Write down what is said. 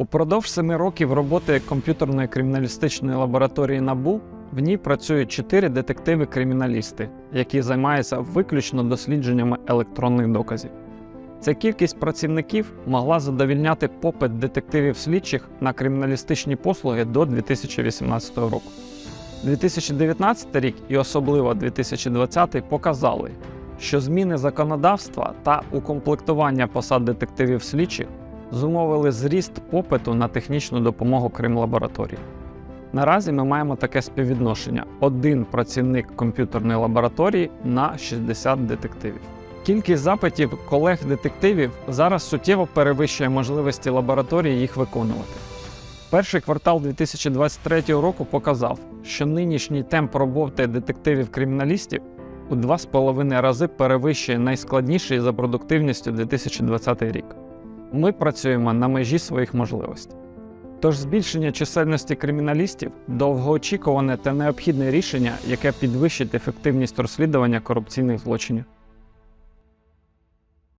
Упродовж семи років роботи комп'ютерної криміналістичної лабораторії НАБУ в ній працюють чотири детективи-криміналісти, які займаються виключно дослідженнями електронних доказів. Ця кількість працівників могла задовільняти попит детективів-слідчих на криміналістичні послуги до 2018 року. 2019 рік і особливо 2020 показали, що зміни законодавства та укомплектування посад детективів-слідчих зумовили зріст попиту на технічну допомогу Кримлабораторії. Наразі ми маємо таке співвідношення: один працівник комп'ютерної лабораторії на 60 детективів. Кількість запитів колег-детективів зараз суттєво перевищує можливості лабораторії їх виконувати. Перший квартал 2023 року показав, що нинішній темп роботи детективів-криміналістів у 2,5 рази перевищує найскладніший за продуктивністю 2020 рік. Ми працюємо на межі своїх можливостей. Тож збільшення чисельності криміналістів довгоочікуване та необхідне рішення, яке підвищить ефективність розслідування корупційних злочинів.